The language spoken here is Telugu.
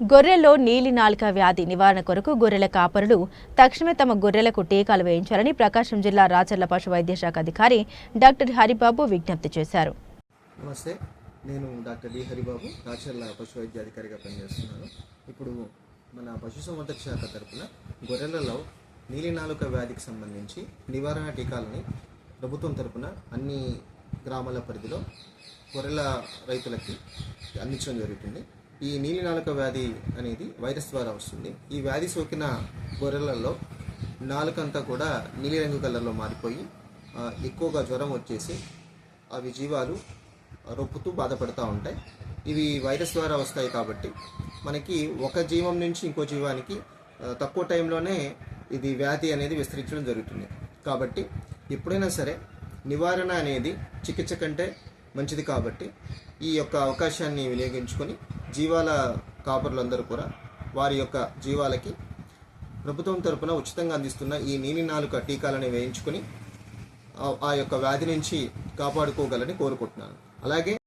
గొర్రెల్లో నీలి నాలుక వ్యాధి నివారణ కొరకు గొర్రెల కాపరులు తక్షణమే తమ గొర్రెలకు టీకాలు వేయించాలని ప్రకాశం జిల్లా రాచర్ల పశు వైద్యశాఖ అధికారి డాక్టర్ హరిబాబు విజ్ఞప్తి చేశారు. నమస్తే నేను డాక్టర్ డి హరిబాబు రాచర్ల పశు వైద్యాధికారిగా పనిచేస్తున్నాను. ఇప్పుడు మన పశుసంవర్ధక శాఖ తరపున గొర్రెలలో నీలినాలుక వ్యాధికి సంబంధించి నివారణ టీకాలని ప్రభుత్వం తరపున అన్ని గ్రామాల పరిధిలో గొర్రెల రైతులకి అందించడం జరుగుతుంది. ఈ నీలినాలుక వ్యాధి అనేది వైరస్ ద్వారా వస్తుంది. ఈ వ్యాధి సోకిన గొర్రెలలో నాలుకంతా కూడా నీలిరంగు కలర్లో మారిపోయి ఎక్కువగా జ్వరం వచ్చేసి అవి జీవాలు రొప్పుతూ బాధపడుతూ ఉంటాయి. ఇవి వైరస్ ద్వారా వస్తాయి కాబట్టి మనకి ఒక జీవం నుంచి ఇంకో జీవానికి తక్కువ టైంలోనే ఇది వ్యాధి అనేది విస్తరించడం జరుగుతుంది. కాబట్టి ఎప్పుడైనా సరే నివారణ అనేది చికిత్స కంటే మంచిది కాబట్టి ఈ యొక్క అవకాశాన్ని వినియోగించుకొని జీవాల కాపరులందరూ కూడా వారి యొక్క జీవాలకి ప్రభుత్వం తరపున ఉచితంగా అందిస్తున్న ఈ నీలి నాలుక టీకాలను వేయించుకొని ఆ యొక్క వ్యాధి నుంచి కాపాడుకోగలని కోరుకుంటున్నాను. అలాగే